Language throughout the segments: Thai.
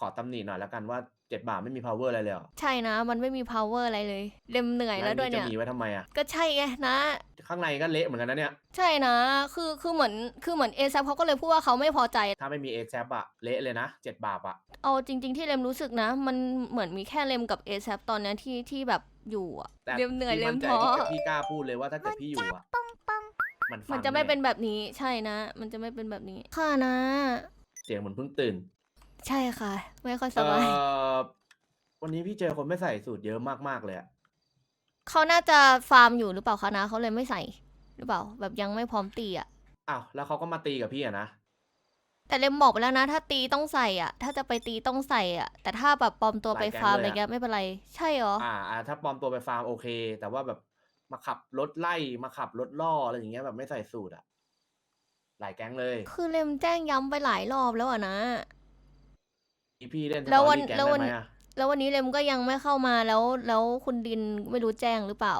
ขอตำหนิหน่อยแล้วกันว่าเจ็ดบาทไม่มี power อะไรเลยเหรอใช่นะ มันไม่มี power อะไรเลยเล็มเหนื่อยแล้วด้วยเนี่ย จะมีไว้ทำไมอะ ก็ใช่ไงนะ ข้างในก็เละเหมือนกันนะเนี่ย ใช่นะ คือ คือเหมือน คือเหมือนเอซเขาก็เลยพูดว่าเขาไม่พอใจ ถ้าไม่มี a อ a p อะเละเลยนะเจ็ดบาทอะเอาจริง ๆ ที่เลมรู้สึกนะ มันเหมือนมีแค่เลมกับเอซตอนเนี้ยที่ ที่แบบอยู่อะแต่เลมเหนื่อยพี่เลมนใจท้อที่พี่กล้าพูดเลยว่าถ้าเกิดพี่อยู่อะมันฟังมันจะไม่เป็นแแบบนี้ ใช่นะ มันจะไม่เป็นแบบนี้ ค่ะนะ เสียงเหมือนเพิ่งตื่น ใช่ค่ะ ไม่ค่อยสเอ่บายอวันนี้พี่เจอคนไม่ใส่สูตรเยอะมากๆเลยอะเขาน่าจะฟาร์มอยู่หรือเปล่าคะนะเขาเลยไม่ใส่ หรือเปล่า แบบยังไม่พร้อมตีอะอ้าวแล้วเขาก็มาตีกับพี่อะนะแต่เลมบอกไปแล้วนะ ถ้าตีต้องใส่อะ ถ้าจะไปตีต้องใส่อะ แต่ถ้าแบบปลอมตัวไปฟาร์มอะไรเงี้ยไม่เป็นไรใช่เหรออ่าอ่า ถ้าปลอมตัวไปฟาร์มโอเค แต่ว่าแบบมาขับรถไล่มาขับรถล่ออะไรอย่างเงี้ยแบบไม่ใส่สูตรอะหลายแก๊งเลย คือเลมแจ้งย้ำไปหลายรอบแล้วอะนะ พี่เล่นสแล้ตวอวันรี่แก๊งแล้วได้วันไหมอะแล้ววันนี้เลมก็ยังไม่เข้ามาแล้ว แล้วคุณดินไม่รู้แจ้งหรือเปล่า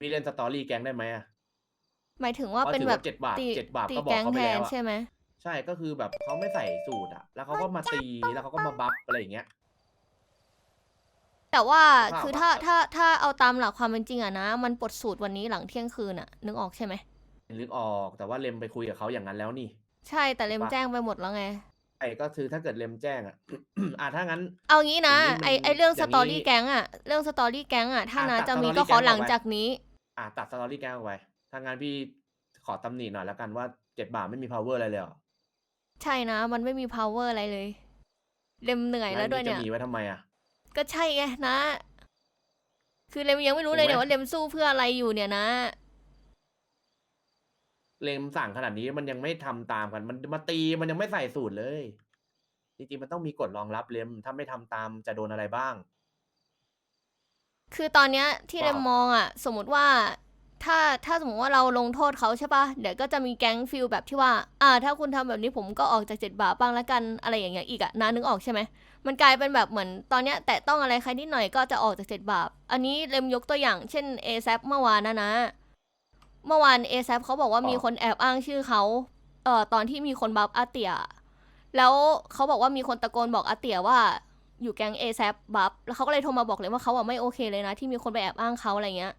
พี่เล่นสตอรี่แก๊งได้ไหมอะหมายถึงว่าเป็นแบบเจ็ดบาทตีเจ็ดบาทตีก็บอกแก๊งเขาไปแทแล้นวอะใช่ไหมใช่ก็คือแบบเขาไม่ใส่สูตรอะแล้วเขาก็มาตีแล้วเขาก็มาบัฟอะไรอย่างเงี้ย แต่ว่าภาพคืออะถ้าถ้าถ้าเอาตามหลักความเป็นจริงอะนะ มันปลดสูตรวันนี้หลังเที่ยงคืนอะนึกออกใช่ไหม นึกออกแต่ว่าเลมไปคุยกับเขาอย่างนั้นแล้วนี่ ใช่แต่เลมปะ แจ้งไปหมดแล้วไง ไอ้ก็คือถ้าเกิดเลมแจ้งอะอะถ้างั้น เอางี้นะอย่างนี้มันไอไอเรื่องอสย่างนี้ ตอรี่แก๊งอะเรื่องสตอรี่แก๊งอะถ้าอะนะตัดจะมี story ก็ขอแก๊งหลังออกไปจากนี้ อะตัดสตอรี่แก๊งออกไปถ้างั้นพี่ขอตำหนิหน่อยแล้วกันว่าเจ็ดบาทไม่มี power อะไรเลยเหรอใช่นะ มันไม่มี power อะไรเลย เลมเหนื่อยแล้วด้วยจะเนี่ยมีไว้ทำไมอะก็ใช่ไงนะ คือเลมยังไม่รู้เลยเนี่ยถูกไหม ว่าเลมสู้เพื่ออะไรอยู่เนี่ยนะ เลมสั่งขนาดนี้มันยังไม่ทำตามกัน มันมาตีมันยังไม่ใส่สูตรเลย จริงๆมันต้องมีกฎรองรับเลมถ้าไม่ทำตามจะโดนอะไรบ้าง คือตอนเนี้ยที่ว่าเลมมองอะสมมติว่าถ้าถ้าสมมติว่าเราลงโทษเขาใช่ปะเดี๋ยวก็จะมีแก๊งฟิลแบบที่ว่า อ่า ถ้าคุณทำแบบนี้ผมก็ออกจากเจ็ดบาทบ้างละกันอะไรอย่างเงี้ยอีกอะนะนึกออกใช่ไหมมันกลายเป็นแบบเหมือนตอนเนี้ยแตะต้องอะไรใครนิดหน่อยก็จะออกจากเจ็ดบาทอันนี้เลมยกตัวอย่างเช่น a อ a p เมื่อวานนะนะ เมื่อวาน a อ a p เขาบอกว่าอ๋อมีคนแอบอ้างชื่อเขาเอ่อตอนที่มีคนบัฟอาเตีย แล้วเขาบอกว่ามีคนตะโกนบอกอาเตียว่าอยู่แก๊ง a อ a p บัฟแล้วเขาก็เลยโทรมาบอกเลยว่าเขาอะไม่โอเคเลยนะที่มีคนไปแอบอ้างเขาอะไรเงี้ย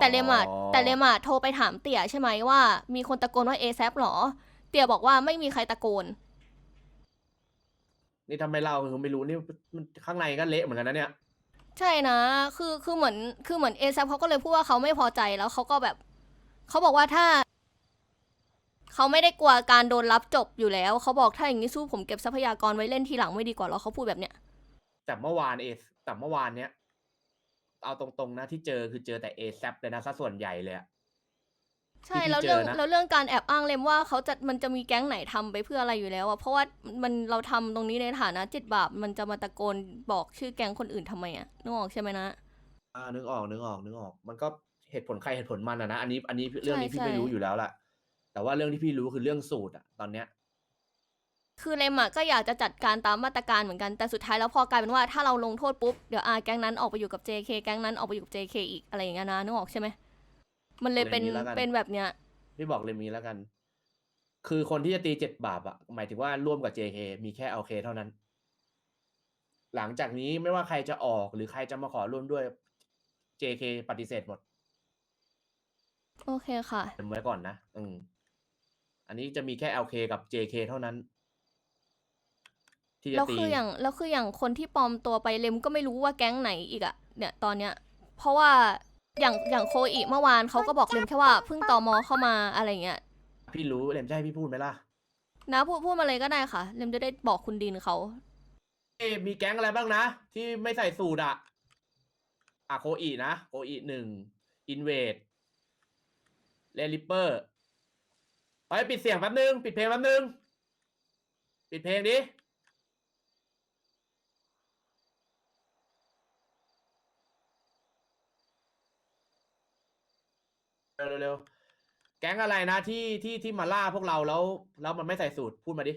แต่เลมอะแต่เลมอะโทรไปถามเตี่ยใช่ไหมว่า มีคนตะโกนว่า a อ a p หรอ เตี่ยบอกว่าไม่มีใครตะโกน นี่ทำไม่เล่าคือไม่รู้นี่มันข้างในก็เละเหมือนกันนะเนี่ย ใช่นะ คือคือเหมือนคือเหมือนเอซเขาก็เลยพูดว่าเขาไม่พอใจแล้วเขาก็แบบ เขาบอกว่าถ้า เขาไม่ได้กลัวการโดนรับจบอยู่แล้ว เขาบอกถ้าอย่างนี้สู้ผมเก็บทรัพยากรไว้เล่นทีหลังไม่ดีกว่าแล้วเขาพูดแบบเนี้ยแต่เมื่อวานเอแต่เมื่อวานเนี้ยเอาตรงๆนะที่เจอคือเจอแต่เอซเลยนะซะส่วนใหญ่เลยอะ ใช่ที่พี่แล้วเรื่องเจอนะ แล้วเรื่องการแอบอ้างเลมว่าเขาจะมันจะมีแก๊งไหนทำไปเพื่ออะไรอยู่แล้วอะเพราะว่ามันเราทำตรงนี้ในฐานะจิตบาปมันจะมาตะโกนบอกชื่อแก๊งคนอื่นทำไมอะนึกออกใช่ไหมนะ อ่านึกออกนึกออกนึกออก มันก็ เหตุผลใครเหตุผลมันอะนะอันนี้อันนี้เรื่องนี้พี่ใช่ไม่รู้อยู่แล้วล่ะ แต่ว่าเรื่องที่พี่รู้คือเรื่องสูตรอะตอนเนี้ย คือเลมอะก็อยากจะจัดการตามมาตรการเหมือนกันแต่สุดท้ายแล้วพอกลายเป็นว่าถ้าเราลงโทษปุ๊บเดี๋ยวอาแก๊งนั้นออกไปอยู่กับ JK แก๊งนั้นออกไปอยู่กับ JK อีกอะไรอย่างเงี้ยนะนึกออกใช่ไหมมันเลยเป็นเอาอย่างนี้แล้วกัน เป็นแบบเนี้ย พี่บอกเลยมีแล้วกัน คือคนที่จะตีเจ็ดบาปอะหมายถึงว่าร่วมกับ JK มีแค่ LK เท่านั้น หลังจากนี้ไม่ว่าใครจะออกหรือใครจะมาขอร่วมด้วย JK ปฏิเสธหมด โอเคค่ะเต็มไว้ก่อนนะ อืม อันนี้จะมีแค่ LK กับ JK เท่านั้น ที่จะแล้วตี คืออย่างแล้วคืออย่างคนที่ปลอมตัวไปเลมก็ไม่รู้ว่าแก๊งไหนอีกอะเนี่ยตอนเนี้ย เพราะว่าอย่างอย่างโคอีเมื่อวานเขาก็บอกเลมแค่ว่าเพิ่งตอมอเข้ามาอะไรเงี้ยพี่รู้เลมจะให้พี่พูดไหมล่ะ นะพูดพูดมาเลยก็ได้ค่ะ เลมจะได้บอกคุณดินเขาเอ๊ะมีแก๊งอะไรบ้างนะ ที่ไม่ใส่สูตรอะอะโคอีนะ โคอีหนึ่งอินเวด เลลิเปอร์ไปปิดเสียงแป๊บนึง ปิดเพลงแป๊บนึง ปิดเพลงดิเร็วเร็วเร็วแก๊งอะไรนะที่ที่ที่มาล่าพวกเราแล้ว แล้วมันไม่ใส่สูตรพูดมาดิ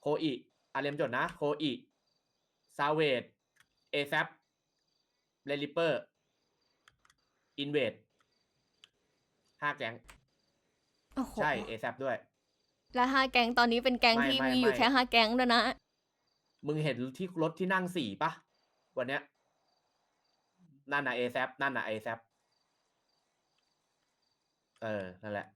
โคอีอาเรมจดนะ โคอีซาเวดเอแซปเรลิเปอร์อินเวด ห้าแก๊งโอ้โหใช่เอแซปด้วย และห้าแก๊งตอนนี้เป็นแก๊งไม่ที่ไม่มีอยู่ไม่ แค่ห้าแก๊งด้วยนะ มึงเห็นที่รถที่นั่งสี่ปะวันเนี้ยนั่นน่ะเอซนั่นน่ะเอซเออนั่นแหละ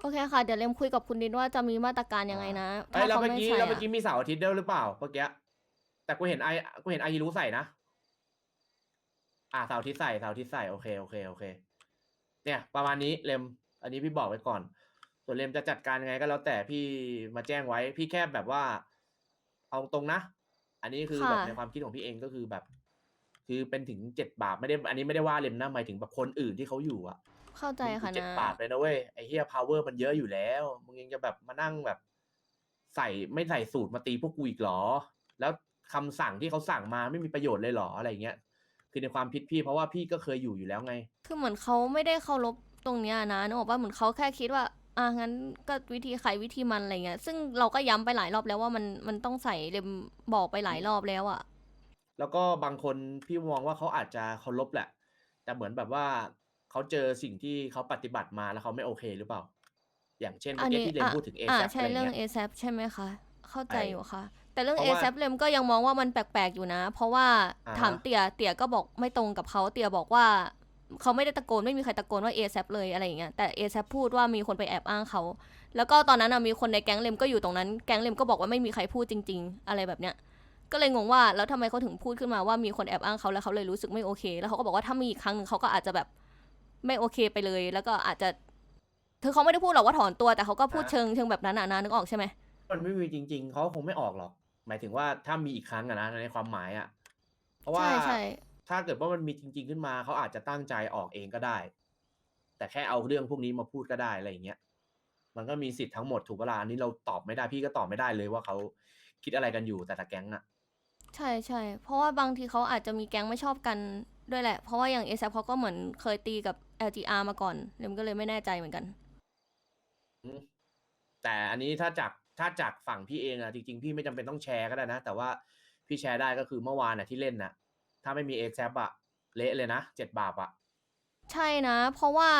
โอเคค่ะ เดี๋ยวเลมคุยกับคุณดินว่าจะมีมาตรการยังไงนะเอ้ยแล้วเขาเมื่อไม่กี้ใช่แล้วเมื่ออะกี้มีเสาร์อาทิตย์ด้วยหรือเปล่าเมื่อกี้แต่กูเห็นไอกูเห็นไอฮิรู้ใส่นะ อ่าเสาร์อาทิตย์ใส่เสาร์อาทิตย์ใส่โอเคโอเคโอเค เนี่ย ประมาณนี้เลมอันนี้พี่บอกไว้ก่อน ส่วนเลมจะจัดการยังไงก็แล้วแต่พี่มาแจ้งไว้ พี่แค่แบบว่า เอาตรงนะ อันนี้คือแบบค่ะ ในความคิดของพี่เองก็คือแบบ คือเป็นถึงเจ็ดบาทไม่ได้ อันนี้ไม่ได้ว่าเลมนะหมายถึงแบบคนอื่นที่เขาอยู่อะ เข้าใจค่ะเจ็ดนะ บาทเลยนะเว้ยไอ้เฮีย power มันเยอะอยู่แล้ว มึงยังจะแบบมานั่งแบบ ใส่ไม่ใส่สูตรมาตีพวกกูอีกเหรอ แล้วคำสั่งที่เขาสั่งมาไม่มีประโยชน์เลยเหรออะไรเงี้ย คือในความพิดพี่เพราะว่าพี่ก็เคยอยู่อยู่แล้วไง คือเหมือนเขาไม่ได้เคารพตรงเนี้ยนะนึกออกว่าเหมือนเขาแค่คิดว่า อะงั้นก็วิธีใครวิธีมันอะไรเงี้ย ซึ่งเราก็ย้ำไปหลายรอบแล้วว่ามันมันต้องใส่เลมบอกไปหลายรอบแล้วอะแล้วก็บางคนพี่มองว่าเขาอาจจะเคารพแหละ แต่เหมือนแบบว่าเขาเจอสิ่งที่เขาปฏิบัติมาแล้วเขาไม่โอเคหรือเปล่า อย่างเช่นเมื่อกี้ที่เรนพูดถึงเออ่าแซใช่อะไรเรื่องเงี้ย a อ a p ใช่ไหมคะ เข้าใจใช่ อยู่ค่ะ แต่เรื่องเพ a ราะว่า a p เลมก็ยังมองว่ามันแปลกๆอยู่นะ เพราะว่าอ่าฮะถามเตี่ยเตี่ยก็บอกไม่ตรงกับเขาเตี่ยบอกว่าเขาไม่ได้ตะโกนไม่มีใครตะโกนว่า a อ a p เลยอะไรอย่างเงี้ยแต่ a อ a p พูดว่ามีคนไปแอบอ้างเขาแล้วก็ตอนนั้นนะมีคนในแก๊งเลมก็อยู่ตรงนั้นแก๊งเลมก็บอกว่าไม่มีใครพูดจริง ๆ อะไรแบบเนี้ยก็เลยงงว่าแล้วทำไมเขาถึงพูดขึ้นมาว่ามีคนแอบอ้างเขาแล้วเขาเลยรู้สึกไม่โอเค แล้วเขาก็บอกว่าถ้ามีอีกครั้งหนึ่งเขาก็อาจจะแบบไม่โอเคไปเลย แล้วก็อาจจะคือเขาไม่ได้พูดหรอกว่าถอนตัวแต่เขาก็พูดอะเชิงเชิงแบบนั้นอะนะนึกออกใช่ไหม มันไม่มีจริง ๆ เขาคงไม่ออกหรอก หมายถึงว่าถ้ามีอีกครั้งอะนะในความหมายอะเพราะว่าใช่ใช่ ถ้าเกิดว่ามันมีจริง ๆขึ้นมาเขาอาจจะตั้งใจออกเองก็ได้ แต่แค่เอาเรื่องพวกนี้มาพูดก็ได้อะไรอย่างเงี้ยมันก็มีสิทธิ์ทั้งหมดถูกเวลาอันนี้เราตอบไม่ได้พี่ก็ตอบไม่ได้เลยว่าเขาคิดอะไรกันอยู่แต่ละแก๊งอะ ใช่ใช่ เพราะว่าบางทีเขาอาจจะมีแก๊งไม่ชอบกันด้วยแหละ เพราะว่าอย่างเอซเขาก็เหมือนเคยตีกับ LGR มาก่อนเลมก็เลยไม่แน่ใจเหมือนกัน แต่อันนี้ถ้าจากถ้าจากฝั่งพี่เองอะจริงๆ พี่ไม่จำเป็นต้องแชร์ก็ได้นะ แต่ว่าพี่แชร์ได้ก็คือเมื่อวานอะที่เล่นน่ะ ถ้าไม่มีเอแซอะเละเลยนะเจ็ดบาทอะใช่นะ เพราะว่า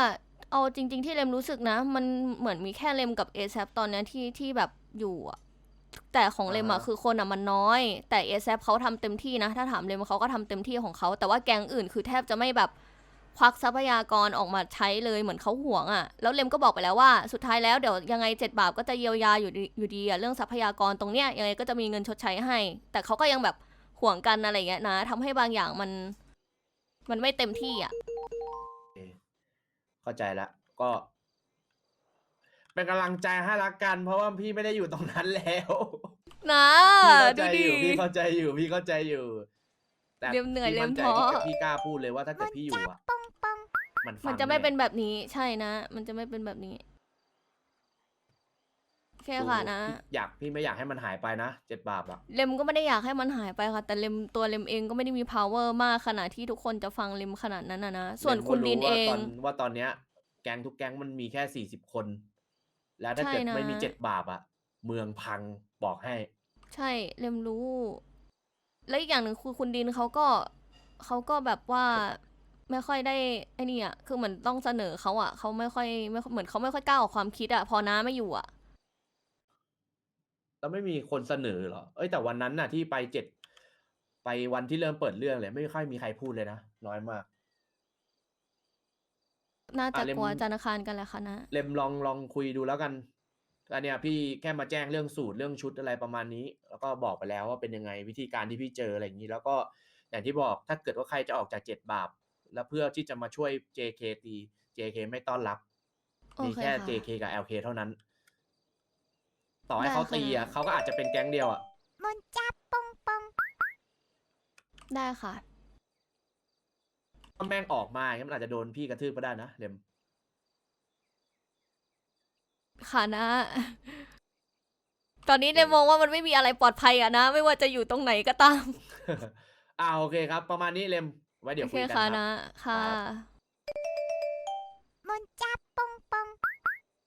เอาจริง ๆ ที่เลมรู้สึกนะ มันเหมือนมีแค่เลมกับ a อ a p ตอนเนี้ยที่ที่แบบอยู่อะแต่ของเลมอะคือคนอะมันน้อย แต่ a อ a p เขาทำเต็มที่นะ ถ้าถามเลมเขาก็ทำเต็มที่ของเขา แต่ว่าแก๊งอื่นคือแทบจะไม่แบบ ควักทรัพยากรออกมาใช้เลยเหมือนเขาห่วงอะแล้วเลมก็บอกไปแล้วว่าสุดท้ายแล้วเดี๋ยวยังไงเจ็ดบาทก็จะเยียวยาอยู่ดีอยู่ดีอะเรื่องทรัพยากรตรงเนี้ยยังไงก็จะมีเงินชดใช้ให้ แต่เขาก็ยังแบบห่วงกันอะไรเงี้ยนะทำให้บางอย่างมัน มันไม่เต็มที่อะโอเคเข้าใจละก็ เป็นกำลังใจให้ละกัน เพราะว่าพี่ไม่ได้อยู่ตรงนั้นแล้วนะพี่เข้าใจอยู่ดูดิพี่เข้าใจอยู่พี่เข้าใจอยู่ แต่เรียมเหนื่อยพี่มั่นใจเรียมท้อ ที่พี่กล้าพูดเลยว่าถ้าเกิดพี่อยู่อะ มันฟังมันจะไม่แเป็นแบบนี้ใช่นะ มันจะไม่เป็นแบบนี้โอเคค่ะนะพี่อยากพี่ไม่อยากให้มันหายไปนะเจ็ดบาทอะเลมก็ไม่ได้อยากให้มันหายไปค่ะ แต่เลมตัวเลมเองก็ไม่ได้มี power มากขนาดที่ทุกคนจะฟังเลมขนาดนั้นนะนะ ส่วนรก็คุณดินรู้เอว่างตอนว่าตอนเนี้ย แก๊งทุกแก๊งมันมีแค่สี่สิบคน แล้วถ้าเกิดใช่นะ ไม่มีเจ็ดบาทอะเมืองพังบอกให้ ใช่เลมรู้ และอีกอย่างหนึ่งคือคุณดินเขาก็เขาก็แบบว่า ไม่ค่อยได้ไอ้นี่อะคือเหมือนต้องเสนอเขาอะเขาไม่ค่อยไม่เหมือนเขาไม่ค่อยกล้าออกความคิดอะพอน้าไม่อยู่อะ แล้วไม่มีคนเสนอเหรอ เอ้ยแต่วันนั้นน่ะที่ไปเจ็ดไปวันที่เริ่มเปิดเรื่องเลยไม่ค่อยมีใครพูดเลยนะน้อยมาก น่าจะอะเลมกลัวจันทร์อังคารกันแหละค่ะนะ เลมลองลองคุยดูแล้วกันอันเนี้ยพี่แค่มาแจ้งเรื่องสูตรเรื่องชุดอะไรประมาณนี้ แล้วก็บอกไปแล้วว่าเป็นยังไงวิธีการที่พี่เจออะไรอย่างนี้ แล้วก็อย่างที่บอกถ้าเกิดว่าใครจะออกจากเจ็ดบาป แล้วเพื่อที่จะมาช่วย JK ตี JK ไม่ต้อนรับ โอมีเคแค่ ค่ะ JK กับ LK เท่านั้น ต่อให้ได้เขาค่ะตีอะเขาก็อาจจะเป็นแก๊งเดียวอะได้ค่ะ ถ้าแม่งออกมาอย่างเงี้ยมันอาจจะโดนพี่กระทืบก็ได้นะเลมค่ะนะ ตอนนี้เลยมองว่ามันไม่มีอะไรปลอดภัยอะนะ ไม่ว่าจะอยู่ตรงไหนก็ตาม อ่าโอเคครับ ประมาณนี้เลม ไว้เดี๋ยวโอคุเคยกันคค่ะรับนะ ค่ะครับ